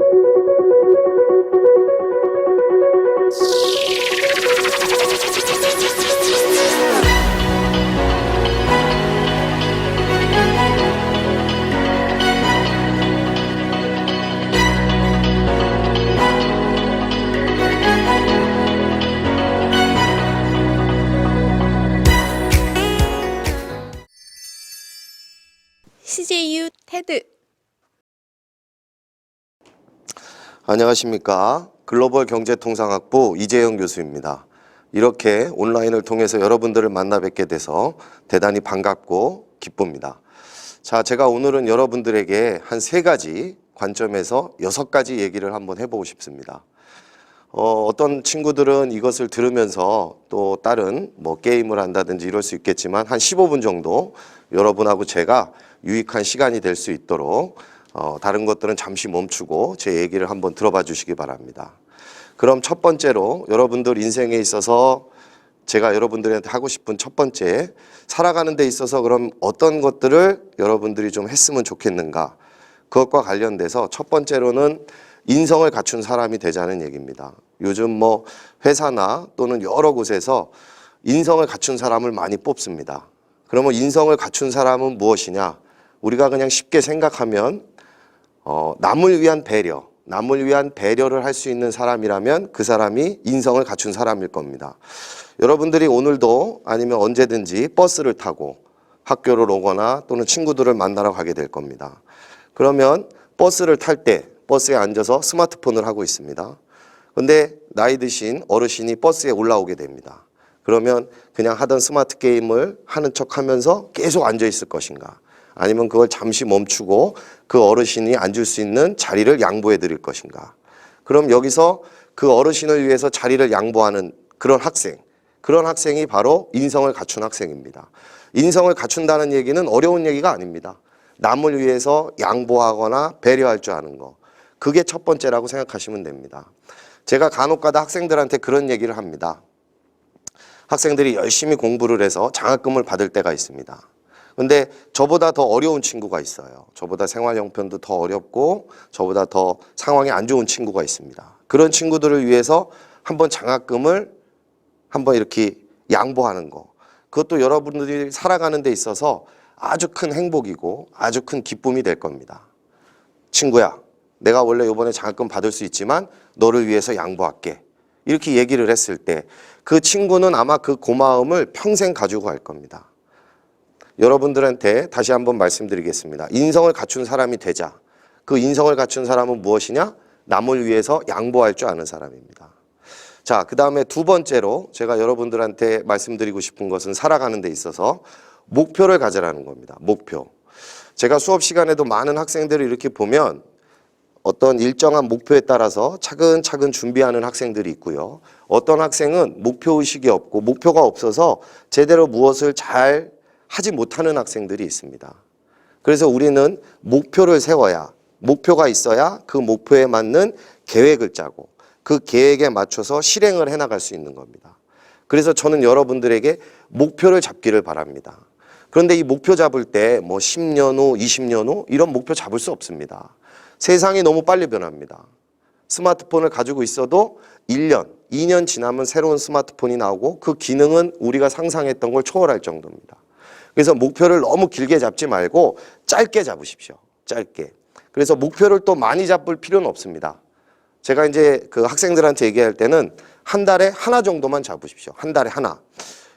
you. 안녕하십니까. 글로벌 경제통상학부 이재영 교수입니다. 이렇게 온라인을 통해서 여러분들을 만나 뵙게 돼서 대단히 반갑고 기쁩니다. 자, 제가 오늘은 여러분들에게 한 세 가지 관점에서 여섯 가지 얘기를 한번 해보고 싶습니다. 어, 어떤 친구들은 이것을 들으면서 또 다른 뭐 게임을 한다든지 이럴 수 있겠지만 한 15분 정도 여러분하고 제가 유익한 시간이 될 수 있도록 어, 다른 것들은 잠시 멈추고 제 얘기를 한번 들어봐 주시기 바랍니다. 그럼 첫 번째로 여러분들 인생에 있어서 제가 여러분들한테 하고 싶은 첫 번째 살아가는 데 있어서 그럼 어떤 것들을 여러분들이 좀 했으면 좋겠는가 그것과 관련돼서 첫 번째로는 인성을 갖춘 사람이 되자는 얘기입니다. 요즘 뭐 회사나 또는 여러 곳에서 인성을 갖춘 사람을 많이 뽑습니다. 그러면 인성을 갖춘 사람은 무엇이냐? 우리가 그냥 쉽게 생각하면 어, 남을 위한 배려, 남을 위한 배려를 할 수 있는 사람이라면 그 사람이 인성을 갖춘 사람일 겁니다. 여러분들이 오늘도 아니면 언제든지 버스를 타고 학교를 오거나 또는 친구들을 만나러 가게 될 겁니다. 그러면 버스를 탈 때 버스에 앉아서 스마트폰을 하고 있습니다. 근데 나이 드신 어르신이 버스에 올라오게 됩니다. 그러면 그냥 하던 스마트 게임을 하는 척 하면서 계속 앉아 있을 것인가? 아니면 그걸 잠시 멈추고 그 어르신이 앉을 수 있는 자리를 양보해 드릴 것인가? 그럼 여기서 그 어르신을 위해서 자리를 양보하는 그런 학생, 그런 학생이 바로 인성을 갖춘 학생입니다. 인성을 갖춘다는 얘기는 어려운 얘기가 아닙니다. 남을 위해서 양보하거나 배려할 줄 아는 거. 그게 첫 번째라고 생각하시면 됩니다. 제가 간혹 가다 학생들한테 그런 얘기를 합니다. 학생들이 열심히 공부를 해서 장학금을 받을 때가 있습니다. 근데 저보다 더 어려운 친구가 있어요. 저보다 생활 형편도 더 어렵고 저보다 더 상황이 안 좋은 친구가 있습니다. 그런 친구들을 위해서 한번 장학금을 한번 이렇게 양보하는 거. 그것도 여러분들이 살아가는 데 있어서 아주 큰 행복이고 아주 큰 기쁨이 될 겁니다. 친구야, 내가 원래 이번에 장학금 받을 수 있지만 너를 위해서 양보할게. 이렇게 얘기를 했을 때 그 친구는 아마 그 고마움을 평생 가지고 갈 겁니다. 여러분들한테 다시 한번 말씀드리겠습니다. 인성을 갖춘 사람이 되자. 그 인성을 갖춘 사람은 무엇이냐? 남을 위해서 양보할 줄 아는 사람입니다. 자, 그 다음에 두 번째로 제가 여러분들한테 말씀드리고 싶은 것은 살아가는 데 있어서 목표를 가져라는 겁니다. 목표. 제가 수업 시간에도 많은 학생들을 이렇게 보면 어떤 일정한 목표에 따라서 차근차근 준비하는 학생들이 있고요. 어떤 학생은 목표 의식이 없고 목표가 없어서 제대로 무엇을 잘 하지 못하는 학생들이 있습니다. 그래서 우리는 목표를 세워야 목표가 있어야 그 목표에 맞는 계획을 짜고 그 계획에 맞춰서 실행을 해 나갈 수 있는 겁니다. 그래서 저는 여러분들에게 목표를 잡기를 바랍니다. 그런데 이 목표 잡을 때 뭐 10년 후, 20년 후 이런 목표 잡을 수 없습니다. 세상이 너무 빨리 변합니다. 스마트폰을 가지고 있어도 1년, 2년 지나면 새로운 스마트폰이 나오고 그 기능은 우리가 상상했던 걸 초월할 정도입니다. 그래서 목표를 너무 길게 잡지 말고 짧게 잡으십시오. 짧게. 그래서 목표를 또 많이 잡을 필요는 없습니다. 제가 이제 그 학생들한테 얘기할 때는 한 달에 하나 정도만 잡으십시오. 한 달에 하나.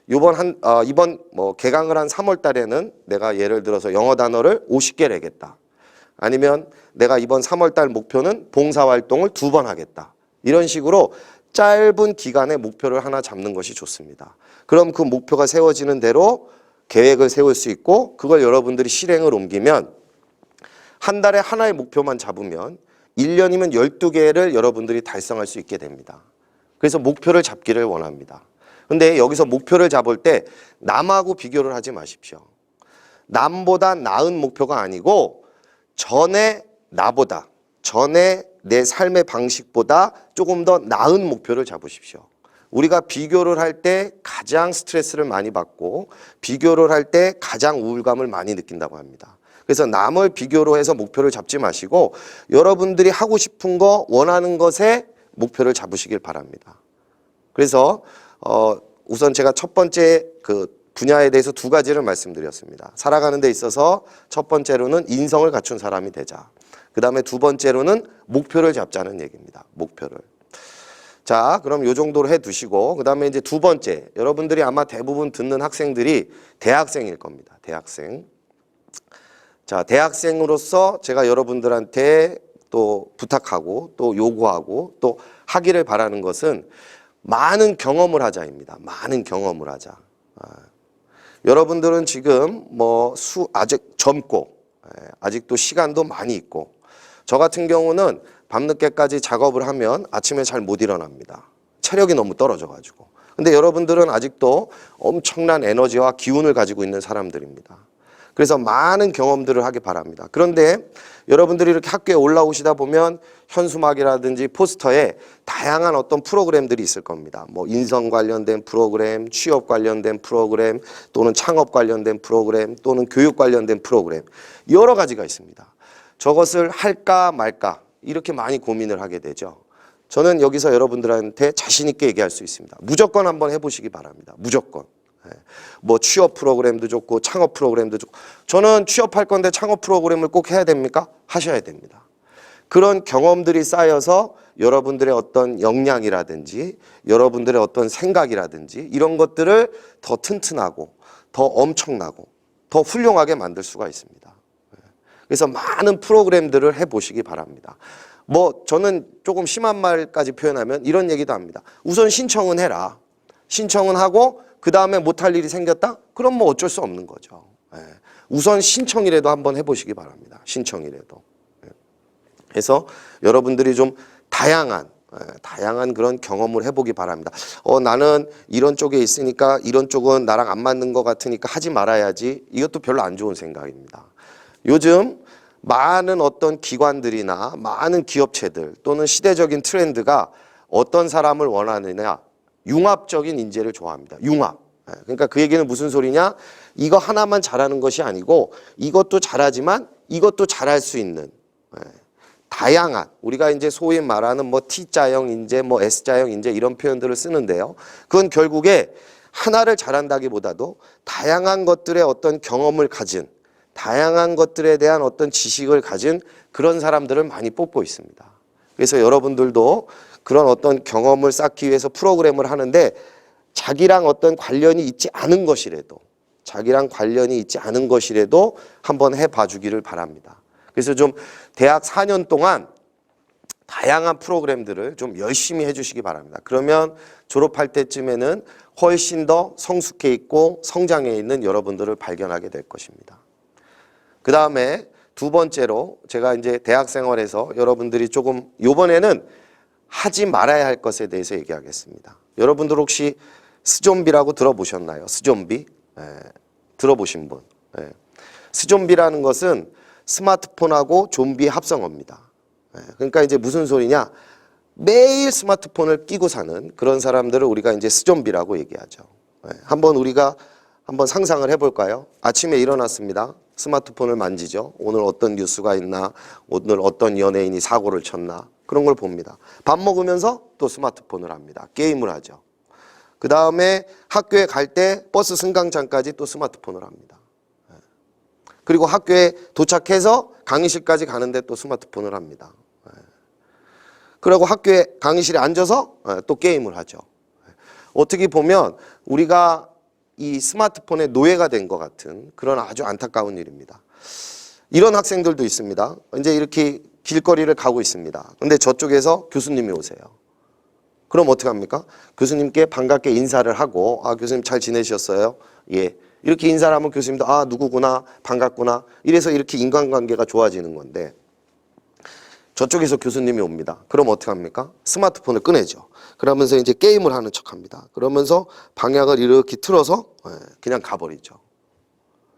이번 한 어, 이번 뭐 개강을 한 3월 달에는 내가 예를 들어서 영어 단어를 50개 내겠다. 아니면 내가 이번 3월 달 목표는 봉사 활동을 두 번 하겠다. 이런 식으로 짧은 기간의 목표를 하나 잡는 것이 좋습니다. 그럼 그 목표가 세워지는 대로 계획을 세울 수 있고 그걸 여러분들이 실행을 옮기면 한 달에 하나의 목표만 잡으면 1년이면 12개를 여러분들이 달성할 수 있게 됩니다. 그래서 목표를 잡기를 원합니다. 근데 여기서 목표를 잡을 때 남하고 비교를 하지 마십시오. 남보다 나은 목표가 아니고 전에 나보다 전에 내 삶의 방식보다 조금 더 나은 목표를 잡으십시오. 우리가 비교를 할 때 가장 스트레스를 많이 받고 비교를 할 때 가장 우울감을 많이 느낀다고 합니다. 그래서 남을 비교로 해서 목표를 잡지 마시고 여러분들이 하고 싶은 거 원하는 것에 목표를 잡으시길 바랍니다. 그래서 어 우선 제가 첫 번째 그 분야에 대해서 두 가지를 말씀드렸습니다. 살아가는 데 있어서 첫 번째로는 인성을 갖춘 사람이 되자. 그 다음에 두 번째로는 목표를 잡자는 얘기입니다. 목표를. 자, 그럼 요 정도로 해 두시고 그다음에 이제 두 번째. 여러분들이 아마 대부분 듣는 학생들이 대학생일 겁니다. 대학생. 자, 대학생으로서 제가 여러분들한테 또 부탁하고 또 요구하고 또 하기를 바라는 것은 많은 경험을 하자입니다. 많은 경험을 하자. 아, 여러분들은 지금 뭐 수 아직 젊고 예, 아직도 시간도 많이 있고 저 같은 경우는 밤늦게까지 작업을 하면 아침에 잘 못 일어납니다. 체력이 너무 떨어져 가지고. 근데 여러분들은 아직도 엄청난 에너지와 기운을 가지고 있는 사람들입니다. 그래서 많은 경험들을 하기 바랍니다. 그런데 여러분들이 이렇게 학교에 올라오시다 보면 현수막이라든지 포스터에 다양한 어떤 프로그램들이 있을 겁니다. 뭐 인성 관련된 프로그램, 취업 관련된 프로그램, 또는 창업 관련된 프로그램, 또는 교육 관련된 프로그램. 여러 가지가 있습니다. 저것을 할까 말까 이렇게 많이 고민을 하게 되죠. 저는 여기서 여러분들한테 자신 있게 얘기할 수 있습니다. 무조건 한번 해보시기 바랍니다. 무조건. 예. 뭐 취업 프로그램도 좋고 창업 프로그램도 좋고 저는 취업할 건데 창업 프로그램을 꼭 해야 됩니까? 하셔야 됩니다. 그런 경험들이 쌓여서 여러분들의 어떤 역량이라든지 여러분들의 어떤 생각이라든지 이런 것들을 더 튼튼하고 더 엄청나고 더 훌륭하게 만들 수가 있습니다. 예. 그래서 많은 프로그램들을 해보시기 바랍니다. 뭐 저는 조금 심한 말까지 표현하면 이런 얘기도 합니다. 우선 신청은 해라. 신청은 하고 그 다음에 못할 일이 생겼다? 그럼 뭐 어쩔 수 없는 거죠. 예. 우선 신청이라도 한번 해보시기 바랍니다. 신청이라도. 예. 그래서 여러분들이 좀 다양한 예, 다양한 그런 경험을 해보기 바랍니다. 어 나는 이런 쪽에 있으니까 이런 쪽은 나랑 안 맞는 것 같으니까 하지 말아야지. 이것도 별로 안 좋은 생각입니다. 요즘 많은 어떤 기관들이나 많은 기업체들 또는 시대적인 트렌드가 어떤 사람을 원하느냐 융합적인 인재를 좋아합니다. 융합. 예, 그러니까 그 얘기는 무슨 소리냐? 이거 하나만 잘하는 것이 아니고 이것도 잘하지만 이것도 잘할 수 있는 예, 다양한 우리가 이제 소위 말하는 뭐 T자형 인재, 뭐 S자형 인재 이런 표현들을 쓰는데요. 그건 결국에 하나를 잘한다기보다도 다양한 것들의 어떤 경험을 가진 다양한 것들에 대한 어떤 지식을 가진 그런 사람들을 많이 뽑고 있습니다. 그래서 여러분들도 그런 어떤 경험을 쌓기 위해서 프로그램을 하는데 자기랑 어떤 관련이 있지 않은 것이라도 자기랑 관련이 있지 않은 것이라도 한번 해봐 주기를 바랍니다. 그래서 좀 대학 4년 동안 다양한 프로그램들을 좀 열심히 해주시기 바랍니다. 그러면 졸업할 때쯤에는 훨씬 더 성숙해 있고 성장해 있는 여러분들을 발견하게 될 것입니다. 그 다음에 두 번째로 제가 이제 대학 생활에서 여러분들이 조금 요번에는 하지 말아야 할 것에 대해서 얘기하겠습니다. 여러분들 혹시 스좀비라고 들어보셨나요? 스좀비? 예, 들어보신 분. 예. 스좀비라는 것은 스마트폰하고 좀비의 합성어입니다. 예, 그러니까 이제 무슨 소리냐? 매일 스마트폰을 끼고 사는 그런 사람들을 우리가 이제 스좀비라고 얘기하죠. 예, 한번 우리가 한번 상상을 해볼까요? 아침에 일어났습니다. 스마트폰을 만지죠. 오늘 어떤 뉴스가 있나, 오늘 어떤 연예인이 사고를 쳤나 그런 걸 봅니다. 밥 먹으면서 또 스마트폰을 합니다. 게임을 하죠. 그 다음에 학교에 갈 때 버스 승강장까지 또 스마트폰을 합니다. 예. 그리고 학교에 도착해서 강의실까지 가는데 또 스마트폰을 합니다. 예. 그리고 학교에 강의실에 앉아서 예, 또 게임을 하죠. 어떻게 보면 우리가 이 스마트폰의 노예가 된 것 같은 그런 아주 안타까운 일입니다. 이런 학생들도 있습니다. 이제 이렇게 길거리를 가고 있습니다. 근데 저쪽에서 교수님이 오세요. 그럼 어떻게 합니까? 교수님께 반갑게 인사를 하고 아 교수님 잘 지내셨어요? 예. 이렇게 인사를 하면 교수님도 아 누구구나 반갑구나 이래서 이렇게 인간관계가 좋아지는 건데 저쪽에서 교수님이 옵니다. 그럼 어떻게 합니까? 스마트폰을 꺼내죠. 그러면서 이제 게임을 하는 척 합니다. 그러면서 방향을 이렇게 틀어서 예, 그냥 가버리죠.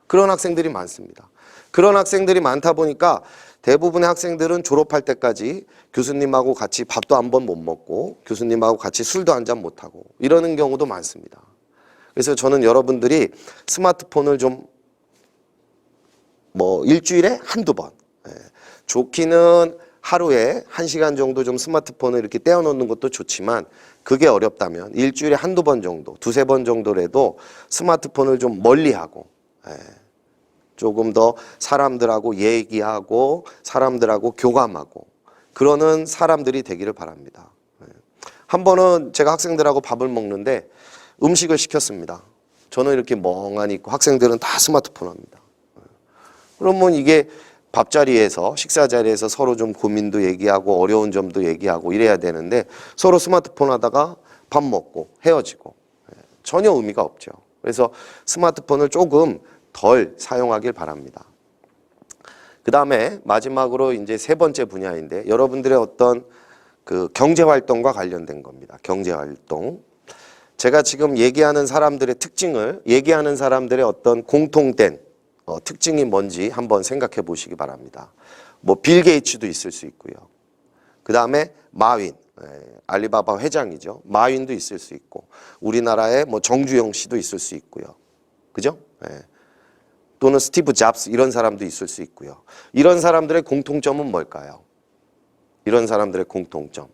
그런 학생들이 많습니다. 그런 학생들이 많다 보니까 대부분의 학생들은 졸업할 때까지 교수님하고 같이 밥도 한 번 못 먹고 교수님하고 같이 술도 한 잔 못 하고 이러는 경우도 많습니다. 그래서 저는 여러분들이 스마트폰을 좀 뭐 일주일에 한두 번. 예. 좋기는 하루에 한 시간 정도 좀 스마트폰을 이렇게 떼어놓는 것도 좋지만 그게 어렵다면 일주일에 한두 번 정도, 두세 번 정도라도 스마트폰을 좀 멀리하고 예. 조금 더 사람들하고 얘기하고 사람들하고 교감하고 그러는 사람들이 되기를 바랍니다. 예. 한 번은 제가 학생들하고 밥을 먹는데 음식을 시켰습니다. 저는 이렇게 멍하니 있고 학생들은 다 스마트폰 합니다. 예. 그러면 이게 밥자리에서 식사 자리에서 서로 좀 고민도 얘기하고 어려운 점도 얘기하고 이래야 되는데 서로 스마트폰 하다가 밥 먹고 헤어지고 예, 전혀 의미가 없죠. 그래서 스마트폰을 조금 덜 사용하길 바랍니다. 그 다음에 마지막으로 이제 세 번째 분야인데 여러분들의 어떤 그 경제 활동과 관련된 겁니다. 경제 활동. 제가 지금 얘기하는 사람들의 특징을 얘기하는 사람들의 어떤 공통된 어, 특징이 뭔지 한번 생각해 보시기 바랍니다. 뭐 빌 게이츠도 있을 수 있고요. 그 다음에 마윈, 예, 알리바바 회장이죠. 마윈도 있을 수 있고 우리나라의 뭐 정주영 씨도 있을 수 있고요. 그죠? 예. 또는 스티브 잡스 이런 사람도 있을 수 있고요. 이런 사람들의 공통점은 뭘까요? 이런 사람들의 공통점.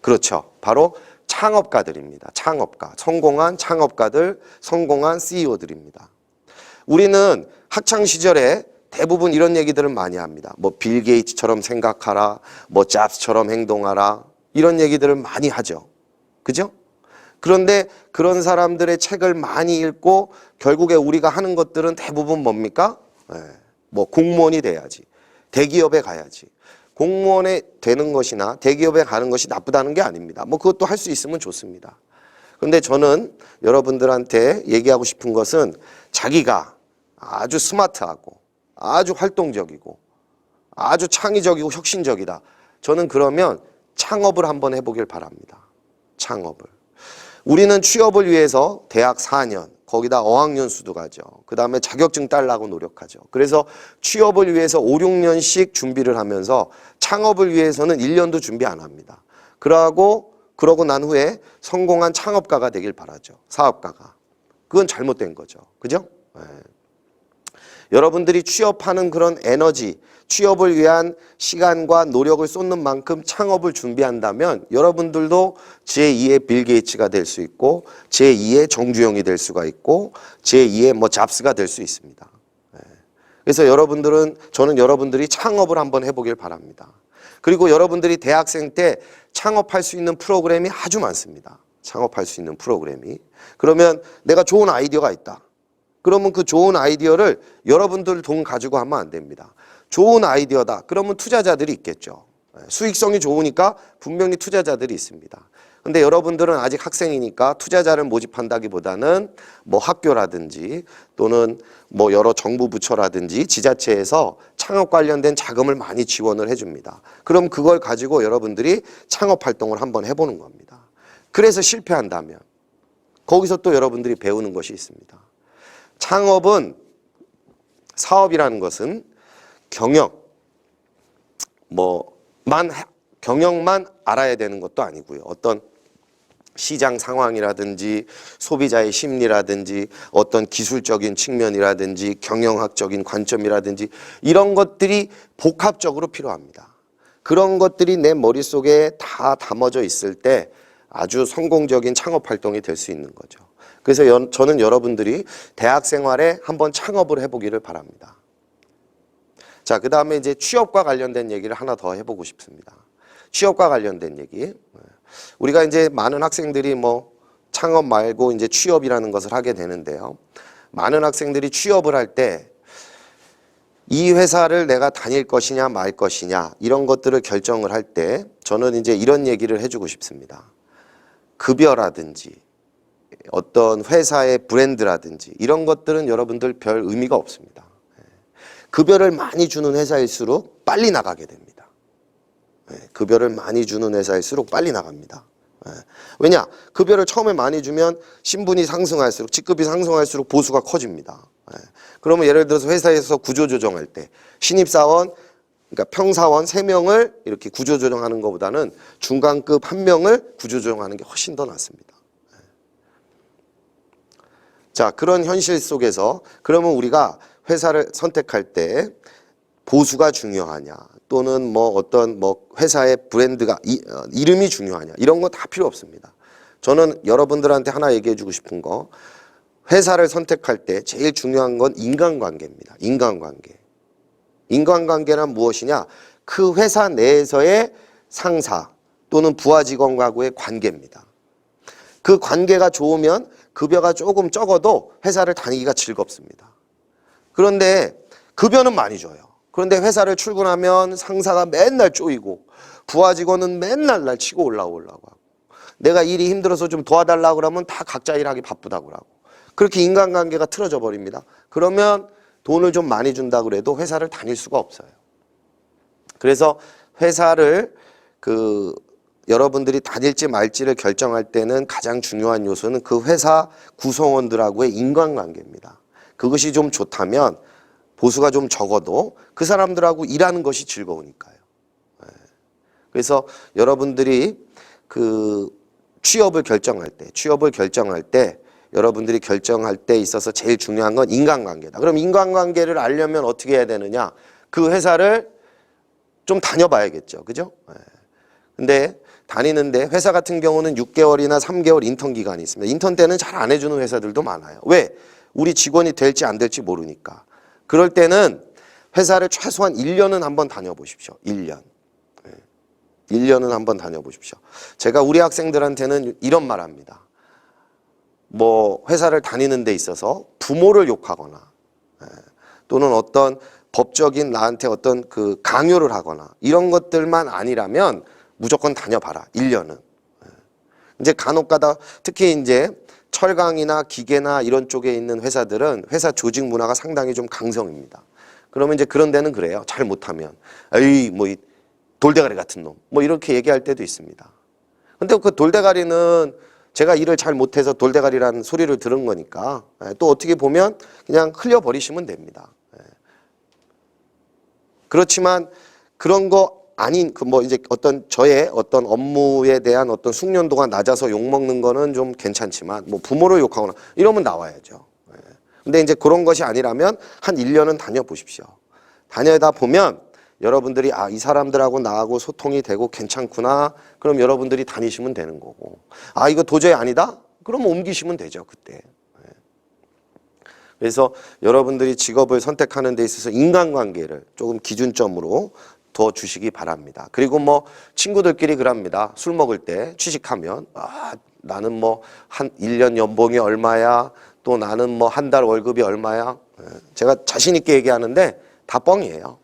그렇죠. 바로 창업가들입니다. 창업가. 성공한 창업가들, 성공한 CEO들입니다. 우리는 학창 시절에 대부분 이런 얘기들을 많이 합니다. 뭐 빌 게이츠처럼 생각하라, 뭐 잡스처럼 행동하라 이런 얘기들을 많이 하죠. 그죠? 그런데 그런 사람들의 책을 많이 읽고 결국에 우리가 하는 것들은 대부분 뭡니까? 예, 뭐 공무원이 돼야지. 대기업에 가야지. 공무원에 되는 것이나 대기업에 가는 것이 나쁘다는 게 아닙니다. 뭐 그것도 할 수 있으면 좋습니다. 근데 저는 여러분들한테 얘기하고 싶은 것은 자기가 아주 스마트하고 아주 활동적이고 아주 창의적이고 혁신적이다. 저는 그러면 창업을 한번 해보길 바랍니다. 창업을. 우리는 취업을 위해서 대학 4년, 거기다 어학연수도 가죠. 그 다음에 자격증 딸라고 노력하죠. 그래서 취업을 위해서 5, 6년씩 준비를 하면서 창업을 위해서는 1년도 준비 안 합니다. 그러고, 그러고 난 후에 성공한 창업가가 되길 바라죠. 사업가가. 그건 잘못된 거죠. 그죠? 예. 여러분들이 취업하는 그런 에너지, 취업을 위한 시간과 노력을 쏟는 만큼 창업을 준비한다면 여러분들도 제2의 빌 게이츠가 될 수 있고 제2의 정주영이 될 수가 있고 제2의 뭐 잡스가 될 수 있습니다. 예. 그래서 여러분들은 저는 여러분들이 창업을 한번 해보길 바랍니다. 그리고 여러분들이 대학생 때 창업할 수 있는 프로그램이 아주 많습니다. 창업할 수 있는 프로그램이. 그러면 내가 좋은 아이디어가 있다. 그러면 그 좋은 아이디어를 여러분들 돈 가지고 하면 안 됩니다. 좋은 아이디어다. 그러면 투자자들이 있겠죠. 예, 수익성이 좋으니까 분명히 투자자들이 있습니다. 근데 여러분들은 아직 학생이니까 투자자를 모집한다기보다는 뭐 학교라든지 또는 뭐 여러 정부 부처라든지 지자체에서 창업 관련된 자금을 많이 지원을 해줍니다. 그럼 그걸 가지고 여러분들이 창업 활동을 한번 해보는 겁니다. 그래서 실패한다면 거기서 또 여러분들이 배우는 것이 있습니다. 창업은 사업이라는 것은 경영 뭐만 경영만 알아야 되는 것도 아니고요. 어떤 시장 상황이라든지 소비자의 심리라든지 어떤 기술적인 측면이라든지 경영학적인 관점이라든지 이런 것들이 복합적으로 필요합니다. 그런 것들이 내 머릿속에 다 담아져 있을 때 아주 성공적인 창업 활동이 될 수 있는 거죠. 그래서 여- 저는 여러분들이 대학 생활에 한번 창업을 해보기를 바랍니다. 자, 그 다음에 이제 취업과 관련된 얘기를 하나 더 해보고 싶습니다. 취업과 관련된 얘기. 우리가 이제 많은 학생들이 뭐 창업 말고 이제 취업이라는 것을 하게 되는데요. 많은 학생들이 취업을 할때 이 회사를 내가 다닐 것이냐 말 것이냐 이런 것들을 결정을 할 때 저는 이제 이런 얘기를 해주고 싶습니다. 급여라든지 어떤 회사의 브랜드라든지 이런 것들은 여러분들 별 의미가 없습니다. 급여를 많이 주는 회사일수록 빨리 나가게 됩니다. 예, 급여를 많이 주는 회사일수록 빨리 나갑니다. 예. 왜냐? 급여를 처음에 많이 주면 신분이 상승할수록 직급이 상승할수록 보수가 커집니다. 예. 그러면 예를 들어서 회사에서 구조 조정할 때 신입사원 그러니까 평사원 세명을 이렇게 구조 조정하는 것보다는 중간급 한명을 구조 조정하는 게 훨씬 더 낫습니다. 자, 그런 현실 속에서 그러면 우리가 회사를 선택할 때 보수가 중요하냐 또는 뭐 어떤 뭐 회사의 브랜드가 이, 어, 이름이 중요하냐 이런 거 다 필요 없습니다. 저는 여러분들한테 하나 얘기해 주고 싶은 거 회사를 선택할 때 제일 중요한 건 인간관계입니다. 인간관계. 인간관계란 무엇이냐? 그 회사 내에서의 상사 또는 부하 직원과의 관계입니다. 그 관계가 좋으면 급여가 조금 적어도 회사를 다니기가 즐겁습니다. 그런데 급여는 많이 줘요. 그런데 회사를 출근하면 상사가 맨날 쪼이고 부하 직원은 맨날 날 치고 올라오려고 하고 내가 일이 힘들어서 좀 도와달라고 그러면 다 각자 일하기 바쁘다고 하고 그렇게 인간관계가 틀어져 버립니다. 그러면 돈을 좀 많이 준다 그래도 회사를 다닐 수가 없어요. 그래서 회사를 그 여러분들이 다닐지 말지를 결정할 때는 가장 중요한 요소는 그 회사 구성원들하고의 인간관계입니다. 그것이 좀 좋다면 보수가 좀 적어도 그 사람들하고 일하는 것이 즐거우니까요. 예. 그래서 여러분들이 그 취업을 결정할 때, 취업을 결정할 때 여러분들이 결정할 때 있어서 제일 중요한 건 인간관계다. 그럼 인간관계를 알려면 어떻게 해야 되느냐? 그 회사를 좀 다녀봐야겠죠. 그죠? 예. 근데 다니는데 회사 같은 경우는 6개월이나 3개월 인턴 기간이 있습니다. 인턴 때는 잘 안 해주는 회사들도 많아요. 왜? 우리 직원이 될지 안 될지 모르니까. 그럴 때는 회사를 최소한 1년은 한번 다녀보십시오. 1년. 예. 1년은 한번 다녀보십시오. 제가 우리 학생들한테는 이런 말 합니다. 뭐 회사를 다니는 데 있어서 부모를 욕하거나 예, 또는 어떤 법적인 나한테 어떤 그 강요를 하거나 이런 것들만 아니라면 무조건 다녀봐라. 1년은. 예. 이제 간혹 가다 특히 이제 철강이나 기계나 이런 쪽에 있는 회사들은 회사 조직 문화가 상당히 좀 강성입니다. 그러면 이제 그런 데는 그래요. 잘 못하면. 에이, 뭐, 이 돌대가리 같은 놈. 뭐 이렇게 얘기할 때도 있습니다. 근데 그 돌대가리는 제가 일을 잘 못해서 돌대가리라는 소리를 들은 거니까 예, 또 어떻게 보면 그냥 흘려버리시면 됩니다. 예. 그렇지만 그런 거 아닌 그 뭐 이제 어떤 저의 어떤 업무에 대한 어떤 숙련도가 낮아서 욕 먹는 거는 좀 괜찮지만 뭐 부모를 욕하거나 이러면 나와야죠. 예. 근데 이제 그런 것이 아니라면 한 1년은 다녀 보십시오. 다녀다 보면 여러분들이 아 이 사람들하고 나하고 소통이 되고 괜찮구나. 그럼 여러분들이 다니시면 되는 거고. 아 이거 도저히 아니다. 그럼 옮기시면 되죠 그때. 예. 그래서 여러분들이 직업을 선택하는 데 있어서 인간관계를 조금 기준점으로 더 주시기 바랍니다. 그리고 뭐 친구들끼리 그럽니다. 술 먹을 때 취직하면 아 나는 뭐 한 1년 연봉이 얼마야. 또 나는 뭐 한 달 월급이 얼마야. 예. 제가 자신 있게 얘기하는데 다 뻥이에요.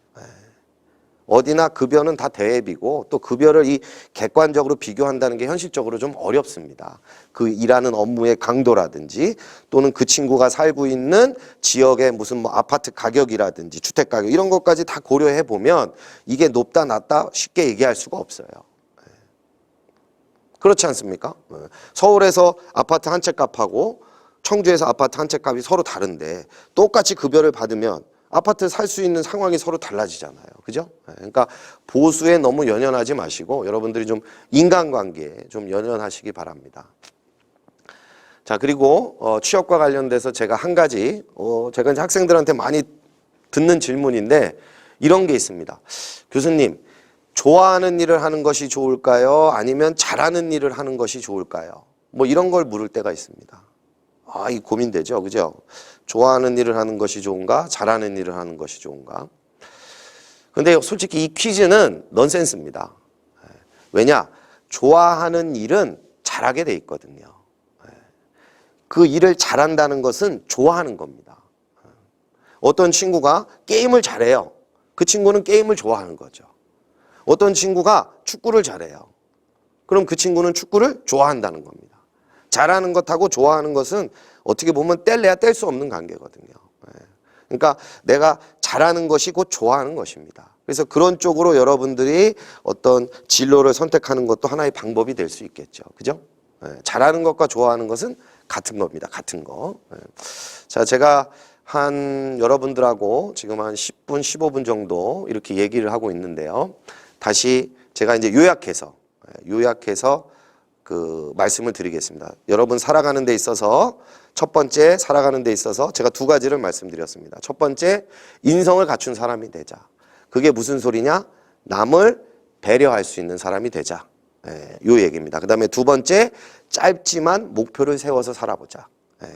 예. 어디나 급여는 다 대회비고 또 급여를 이 객관적으로 비교한다는 게 현실적으로 좀 어렵습니다. 그 일하는 업무의 강도라든지 또는 그 친구가 살고 있는 지역의 무슨 뭐 아파트 가격이라든지 주택 가격 이런 것까지 다 고려해 보면 이게 높다 낮다 쉽게 얘기할 수가 없어요. 예. 그렇지 않습니까? 예. 서울에서 아파트 한 채 값하고 청주에서 아파트 한 채 값이 서로 다른데 똑같이 급여를 받으면 아파트 살 수 있는 상황이 서로 달라지잖아요. 그죠? 예, 그러니까 보수에 너무 연연하지 마시고 여러분들이 좀 인간관계에 좀 연연하시기 바랍니다. 자, 그리고 어, 취업과 관련돼서 제가 한 가지 어, 제가 이제 학생들한테 많이 듣는 질문인데 이런 게 있습니다. 교수님, 좋아하는 일을 하는 것이 좋을까요? 아니면 잘하는 일을 하는 것이 좋을까요? 뭐 이런 걸 물을 때가 있습니다. 아, 이 고민되죠. 그죠? 좋아하는 일을 하는 것이 좋은가? 잘하는 일을 하는 것이 좋은가? 근데 솔직히 이 퀴즈는 넌센스입니다. 예. 왜냐? 좋아하는 일은 잘하게 돼 있거든요. 예. 그 일을 잘한다는 것은 좋아하는 겁니다. 예. 어떤 친구가 게임을 잘해요. 그 친구는 게임을 좋아하는 거죠. 어떤 친구가 축구를 잘해요. 그럼 그 친구는 축구를 좋아한다는 겁니다. 잘하는 것하고 좋아하는 것은 어떻게 보면 뗄래야 뗄 수 없는 관계거든요. 예. 그러니까 내가 잘하는 것이 곧 좋아하는 것입니다. 그래서 그런 쪽으로 여러분들이 어떤 진로를 선택하는 것도 하나의 방법이 될 수 있겠죠. 그죠? 예. 잘하는 것과 좋아하는 것은 같은 겁니다. 같은 거. 예. 자, 제가 한 여러분들하고 지금 한 10분, 15분 정도 이렇게 얘기를 하고 있는데요. 다시 제가 이제 요약해서, 예, 요약해서 그 말씀을 드리겠습니다. 여러분 살아가는 데 있어서 첫 번째 살아가는 데 있어서 제가 두 가지를 말씀드렸습니다. 첫 번째 인성을 갖춘 사람이 되자. 그게 무슨 소리냐? 남을 배려할 수 있는 사람이 되자. 예, 요 얘기입니다. 그다음에 두 번째 짧지만 목표를 세워서 살아보자. 예,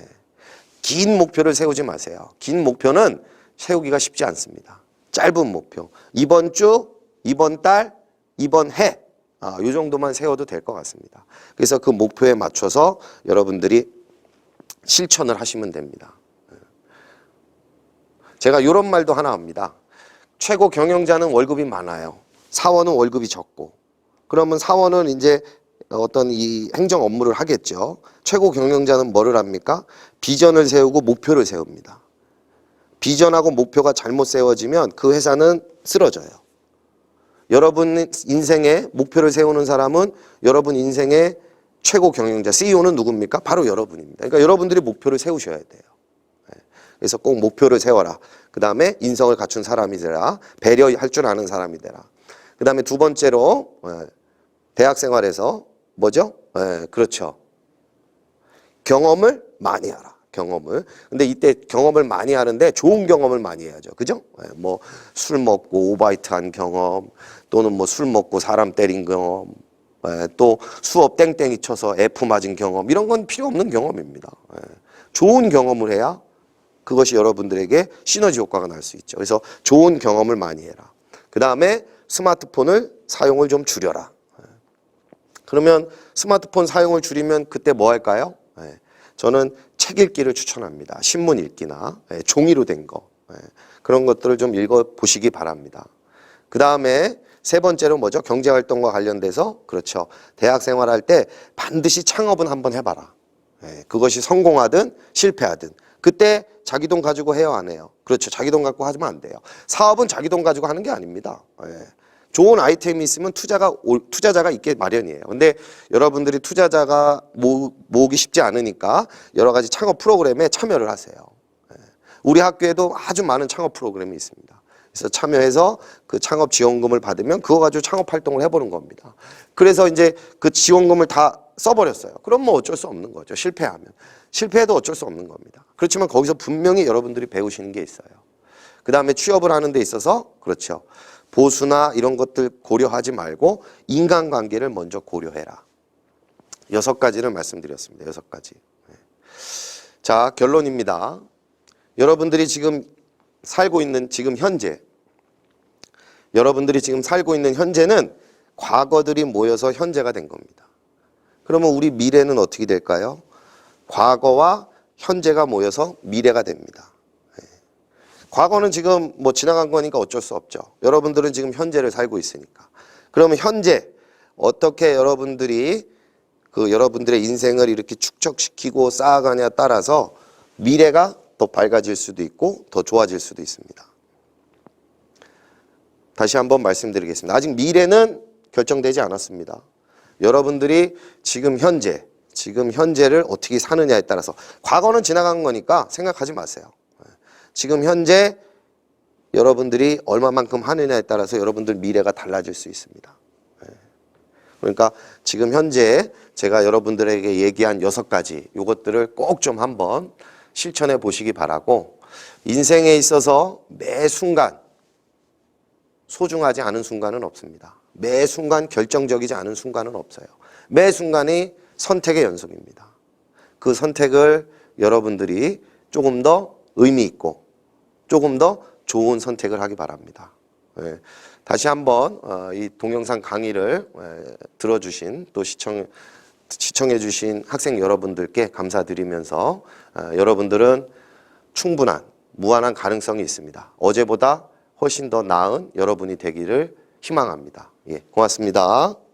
긴 목표를 세우지 마세요. 긴 목표는 세우기가 쉽지 않습니다. 짧은 목표. 이번 주, 이번 달, 이번 해. 아, 요 정도만 세워도 될 것 같습니다. 그래서 그 목표에 맞춰서 여러분들이 실천을 하시면 됩니다. 제가 이런 말도 하나 합니다. 최고 경영자는 월급이 많아요. 사원은 월급이 적고. 그러면 사원은 이제 어떤 이 행정 업무를 하겠죠. 최고 경영자는 뭐를 합니까? 비전을 세우고 목표를 세웁니다. 비전하고 목표가 잘못 세워지면 그 회사는 쓰러져요. 여러분 인생에 목표를 세우는 사람은 여러분 인생의 최고 경영자, CEO는 누굽니까? 바로 여러분입니다. 그러니까 여러분들이 목표를 세우셔야 돼요. 네. 그래서 꼭 목표를 세워라. 그 다음에 인성을 갖춘 사람이 되라. 배려할 줄 아는 사람이 되라. 그 다음에 두 번째로, 예, 대학 생활에서 뭐죠? 예, 그렇죠. 경험을 많이 하라. 경험을. 근데 이때 경험을 많이 하는데 좋은 경험을 많이 해야죠. 그죠? 뭐 술 먹고 오바이트 한 경험 또는 뭐 술 먹고 사람 때린 경험 예, 또 수업 땡땡이 쳐서 F 맞은 경험 이런 건 필요 없는 경험입니다. 예. 좋은 경험을 해야 그것이 여러분들에게 시너지 효과가 날 수 있죠. 그래서 좋은 경험을 많이 해라. 그 다음에 스마트폰을 사용을 좀 줄여라. 예. 그러면 스마트폰 사용을 줄이면 그때 뭐 할까요? 예. 저는 책 읽기를 추천합니다. 신문 읽기나 예, 종이로 된 거. 예. 그런 것들을 좀 읽어 보시기 바랍니다. 그 다음에 세 번째로 뭐죠? 경제활동과 관련돼서 그렇죠. 대학 생활할 때 반드시 창업은 한번 해봐라. 예, 그것이 성공하든 실패하든 그때 자기 돈 가지고 해요 안 해요? 그렇죠. 자기 돈 갖고 하면 안 돼요. 사업은 자기 돈 가지고 하는 게 아닙니다. 예. 좋은 아이템이 있으면 투자가 올- 투자자가 있게 마련이에요. 근데 여러분들이 투자자가 모, 모으기 쉽지 않으니까 여러 가지 창업 프로그램에 참여를 하세요. 예. 우리 학교에도 아주 많은 창업 프로그램이 있습니다. 그래서 참여해서 그 창업 지원금을 받으면 그거 가지고 창업 활동을 해보는 겁니다. 그래서 이제 그 지원금을 다 써버렸어요. 그럼 뭐 어쩔 수 없는 거죠. 실패하면. 실패해도 어쩔 수 없는 겁니다. 그렇지만 거기서 분명히 여러분들이 배우시는 게 있어요. 그 다음에 취업을 하는 데 있어서 그렇죠. 보수나 이런 것들 고려하지 말고 인간관계를 먼저 고려해라. 여섯 가지를 말씀드렸습니다. 여섯 가지. 네. 자, 결론입니다. 여러분들이 지금 살고 있는 지금 현재 여러분들이 지금 살고 있는 현재는 과거들이 모여서 현재가 된 겁니다. 그러면 우리 미래는 어떻게 될까요? 과거와 현재가 모여서 미래가 됩니다. 예. 과거는 지금 뭐 지나간 거니까 어쩔 수 없죠. 여러분들은 지금 현재를 살고 있으니까. 그러면 현재 어떻게 여러분들이 그 여러분들의 인생을 이렇게 축적시키고 쌓아가냐에 따라서 미래가 더 밝아질 수도 있고 더 좋아질 수도 있습니다. 다시 한번 말씀드리겠습니다. 아직 미래는 결정되지 않았습니다. 여러분들이 지금 현재, 지금 현재를 어떻게 사느냐에 따라서 과거는 지나간 거니까 생각하지 마세요. 지금 현재 여러분들이 얼마만큼 하느냐에 따라서 여러분들 미래가 달라질 수 있습니다. 그러니까 지금 현재 제가 여러분들에게 얘기한 여섯 가지 요것들을 꼭 좀 한번 실천해 보시기 바라고 인생에 있어서 매 순간 소중하지 않은 순간은 없습니다. 매 순간 결정적이지 않은 순간은 없어요. 매 순간이 선택의 연속입니다. 그 선택을 여러분들이 조금 더 의미 있고 조금 더 좋은 선택을 하기 바랍니다. 예. 다시 한번 어, 이 동영상 강의를 예, 들어주신 또 시청 시청해주신 학생 여러분들께 감사드리면서 어, 여러분들은 충분한 무한한 가능성이 있습니다. 어제보다 훨씬 더 나은 여러분이 되기를 희망합니다. 예, 고맙습니다.